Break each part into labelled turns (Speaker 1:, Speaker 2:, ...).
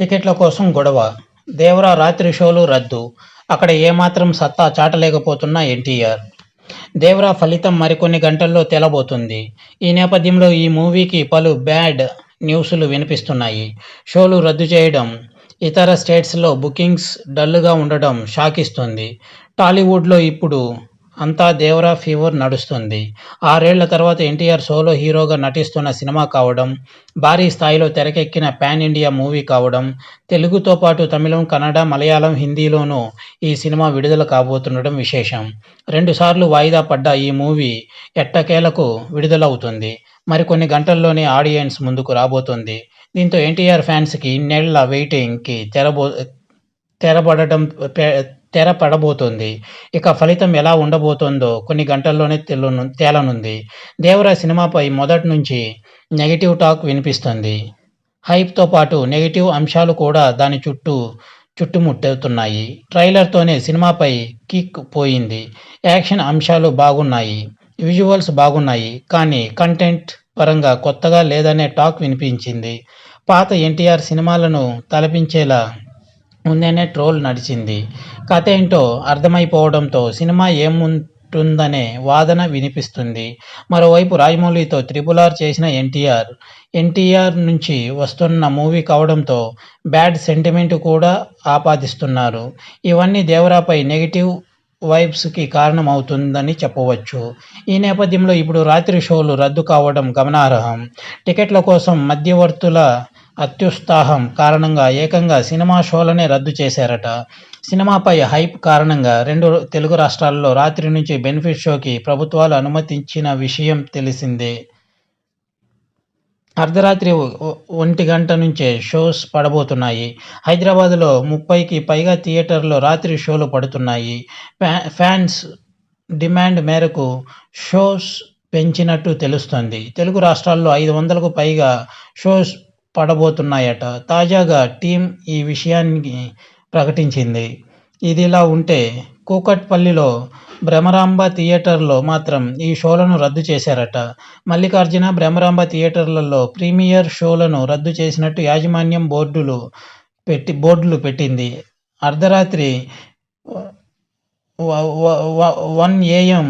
Speaker 1: టికెట్ల కోసం గొడవ. దేవరా రాత్రి షోలు రద్దు. అక్కడ ఏమాత్రం సత్తా చాటలేకపోతున్న ఎన్టీఆర్. దేవరా ఫలితం మరికొన్ని గంటల్లో తెలబోతుంది. ఈ నేపథ్యంలో ఈ మూవీకి పలు బ్యాడ్ న్యూస్లు వినిపిస్తున్నాయి. షోలు రద్దు చేయడం ఇతర స్టేట్స్లో బుకింగ్స్ డల్గా ఉండడం షాకిస్తుంది. టాలీవుడ్లో ఇప్పుడు అంతా దేవరా ఫీవర్ నడుస్తుంది. ఆరేళ్ళ తర్వాత ఎన్టీఆర్ సోలో హీరోగా నటిస్తున్న సినిమా కావడం భారీ స్థాయిలో తెరకెక్కిన పాన్ ఇండియా మూవీ కావడం తెలుగుతో పాటు తమిళం కన్నడ మలయాళం హిందీలోనూ ఈ సినిమా విడుదల కాబోతుండడం విశేషం. రెండుసార్లు వాయిదా పడ్డ ఈ మూవీ ఎట్టకేలకు విడుదలవుతుంది. మరికొన్ని గంటల్లోనే ఆడియన్స్ ముందుకు రాబోతుంది. దీంతో ఎన్టీఆర్ ఫ్యాన్స్కి ఇన్నేళ్ళ వెయిటింగ్కి తెరబో తెరబడటం తెరపడబోతోంది. ఇక ఫలితం ఎలా ఉండబోతోందో కొన్ని గంటల్లోనే తెలు తేలనుంది. దేవరా సినిమాపై మొదటి నుంచి నెగిటివ్ టాక్ వినిపిస్తుంది. హైప్తో పాటు నెగిటివ్ అంశాలు కూడా దాని చుట్టూ చుట్టుముట్టవుతున్నాయి ట్రైలర్తోనే సినిమాపై కిక్ పోయింది. యాక్షన్ అంశాలు బాగున్నాయి. విజువల్స్ బాగున్నాయి. కానీ కంటెంట్ పరంగా కొత్తగా లేదనే టాక్ వినిపించింది. పాత ఎన్టీఆర్ సినిమాలను తలపించేలా ముందేనే ట్రోల్ నడిచింది. కథ ఏంటో అర్థమైపోవడంతో సినిమా ఏముంటుందనే వాదన వినిపిస్తుంది. మరోవైపు రాజమౌళితో త్రిపుల్ ఆర్ చేసిన ఎన్టీఆర్ ఎన్టీఆర్ నుంచి వస్తున్న మూవీ కావడంతో బ్యాడ్ సెంటిమెంట్ కూడా ఆపాదిస్తున్నారు. ఇవన్నీ దేవరాపై నెగిటివ్ వైబ్స్కి కారణమవుతుందని చెప్పవచ్చు. ఈ నేపథ్యంలో ఇప్పుడు రాత్రి షోలు రద్దు కావడం గమనార్హం. టికెట్ల కోసం మధ్యవర్తుల అత్యుత్సాహం కారణంగా ఏకంగా సినిమా షోలనే రద్దు చేశారట. సినిమాపై హైప్ కారణంగా రెండు తెలుగు రాష్ట్రాల్లో రాత్రి నుంచి బెనిఫిట్ షోకి ప్రభుత్వాలు అనుమతించిన విషయం తెలిసిందే. అర్ధరాత్రి ఒంటి గంట నుంచే షోస్ పడబోతున్నాయి. హైదరాబాద్లో ముప్పైకి పైగా థియేటర్లో రాత్రి షోలు పడుతున్నాయి. ఫ్యా- ఫ్యాన్స్ డిమాండ్ మేరకు షోస్ పెంచినట్టు తెలుస్తుంది. తెలుగు రాష్ట్రాల్లో ఐదు వందలకు పైగా షోస్ పడబోతున్నాయట. తాజాగా టీం ఈ విషయాన్ని ప్రకటించింది. ఇదిలా ఉంటే కూకట్పల్లిలో భ్రమరాంబ థియేటర్లో మాత్రం ఈ షోలను రద్దు చేశారట. మల్లికార్జున భ్రమరాంబ థియేటర్లలో ప్రీమియర్ షోలను రద్దు చేసినట్టు యాజమాన్యం బోర్డులు పెట్టి బోర్డులు పెట్టింది. అర్ధరాత్రి వన్ ఏఎం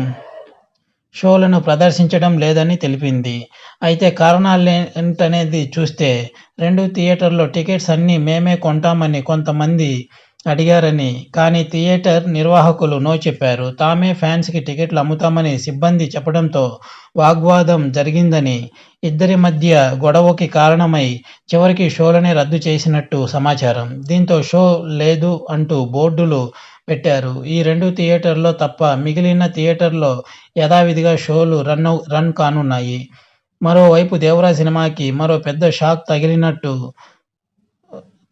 Speaker 1: షోలను ప్రదర్శించడం లేదని తెలిపింది. అయితే కారణాలు ఏంటనేది చూస్తే రెండు థియేటర్లో టికెట్స్ అన్నీ మేమే కొంటామని కొంతమంది అడిగారని కానీ థియేటర్ నిర్వాహకులు నో చెప్పారు. తామే ఫ్యాన్స్కి టికెట్లు అమ్ముతామని సిబ్బంది చెప్పడంతో వాగ్వాదం జరిగిందని ఇద్దరి మధ్య గొడవకి కారణమై చివరికి షోలనే రద్దు చేసినట్టు సమాచారం. దీంతో షో లేదు అంటూ బోర్డులు పెట్టారు. ఈ రెండు థియేటర్లో తప్ప మిగిలిన థియేటర్లో యథావిధిగా షోలు రన్ అవ్- రన్ కానున్నాయి. మరోవైపు దేవరా సినిమాకి మరో పెద్ద షాక్ తగిలినట్టు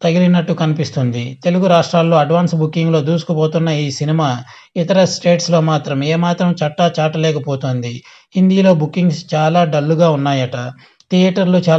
Speaker 1: తగిలినట్టు కనిపిస్తుంది. తెలుగు రాష్ట్రాల్లో అడ్వాన్స్ బుకింగ్లో దూసుకుపోతున్న ఈ సినిమా ఇతర స్టేట్స్లో మాత్రం ఏమాత్రం చట్టా చాటలేకపోతుంది. హిందీలో బుకింగ్స్ చాలా డల్లుగా ఉన్నాయట. థియేటర్లు చాలా